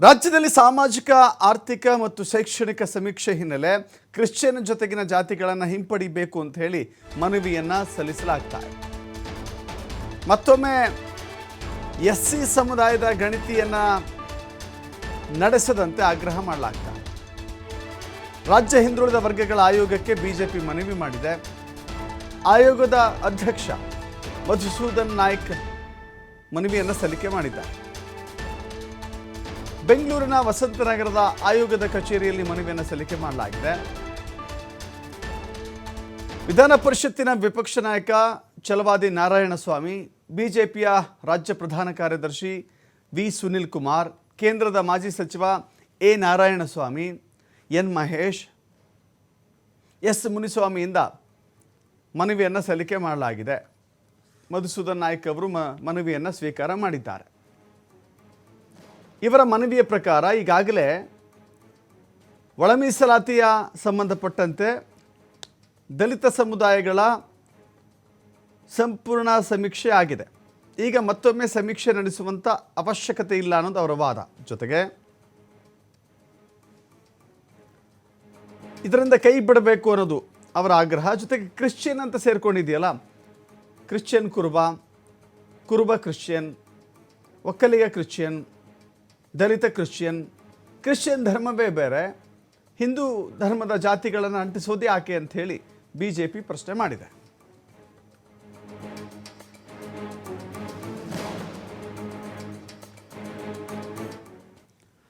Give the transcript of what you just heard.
ರಾಜ್ಯದಲ್ಲಿ ಸಾಮಾಜಿಕ, ಆರ್ಥಿಕ ಮತ್ತು ಶೈಕ್ಷಣಿಕ ಸಮೀಕ್ಷೆ ಹಿನ್ನೆಲೆ ಕ್ರಿಶ್ಚಿಯನ್ ಜೊತೆಗಿನ ಜಾತಿಗಳನ್ನು ಹಿಂಪಡಿಬೇಕು ಅಂತ ಹೇಳಿ ಮನವಿಯನ್ನ ಸಲ್ಲಿಸಲಾಗ್ತಾ ಮತ್ತೊಮ್ಮೆ ಎಸ್ ಸಿ ಸಮುದಾಯದ ಗಣತಿಯನ್ನ ನಡೆಸದಂತೆ ಆಗ್ರಹ ಮಾಡಲಾಗ್ತಾ ರಾಜ್ಯ ಹಿಂದುಳಿದ ವರ್ಗಗಳ ಆಯೋಗಕ್ಕೆ ಬಿಜೆಪಿ ಮನವಿ ಮಾಡಿದೆ. ಆಯೋಗದ ಅಧ್ಯಕ್ಷ ಮಧುಸೂದನ್ ನಾಯ್ಕ ಮನವಿಯನ್ನು ಸಲ್ಲಿಕೆ ಮಾಡಿದ್ದಾರೆ. ಬೆಂಗಳೂರಿನ ವಸಂತನಗರದ ಆಯೋಗದ ಕಚೇರಿಯಲ್ಲಿ ಮನವಿಯನ್ನು ಸಲ್ಲಿಕೆ ಮಾಡಲಾಗಿದೆ. ವಿಧಾನ ಪರಿಷತ್ತಿನ ವಿಪಕ್ಷ ನಾಯಕ ಛಲವಾದಿ ನಾರಾಯಣಸ್ವಾಮಿ, ಬಿಜೆಪಿಯ ರಾಜ್ಯ ಪ್ರಧಾನ ಕಾರ್ಯದರ್ಶಿ ವಿ ಸುನಿಲ್ ಕುಮಾರ್, ಕೇಂದ್ರದ ಮಾಜಿ ಸಚಿವ A Narayanaswamy, N Mahesh, S ಮುನಿಸ್ವಾಮಿಯಿಂದ ಮನವಿಯನ್ನು ಸಲ್ಲಿಕೆ ಮಾಡಲಾಗಿದೆ. ಮಧುಸೂದನ್ ನಾಯ್ಕ್ ಅವರು ಮನವಿಯನ್ನು ಸ್ವೀಕಾರ ಮಾಡಿದ್ದಾರೆ. ಇವರ ಮನವಿಯ ಪ್ರಕಾರ ಈಗಾಗಲೇ ಒಳಮೀಸಲಾತಿಯ ಸಂಬಂಧಪಟ್ಟಂತೆ ದಲಿತ ಸಮುದಾಯಗಳ ಸಂಪೂರ್ಣ ಸಮೀಕ್ಷೆ ಆಗಿದೆ. ಈಗ ಮತ್ತೊಮ್ಮೆ ಸಮೀಕ್ಷೆ ನಡೆಸುವಂಥ ಅವಶ್ಯಕತೆ ಇಲ್ಲ ಅನ್ನೋದು ಅವರ ವಾದ. ಜೊತೆಗೆ ಇದರಿಂದ ಕೈ ಬಿಡಬೇಕು ಅನ್ನೋದು ಅವರ ಆಗ್ರಹ. ಜೊತೆಗೆ ಕ್ರಿಶ್ಚಿಯನ್ ಅಂತ ಸೇರ್ಕೊಂಡಿದೆಯಲ್ಲ Christian Kuruba Kuruba Christian, Vokkaliga Christian Dalit Christian. Christian ಧರ್ಮವೇ ಬೇರೆ. ಹಿಂದೂ ಧರ್ಮದ ಜಾತಿಗಳನ್ನು ಅಂಟಿಸೋದೇ ಯಾಕೆ ಅಂಥೇಳಿ ಬಿ ಜೆ ಪಿ ಪ್ರಶ್ನೆ ಮಾಡಿದೆ.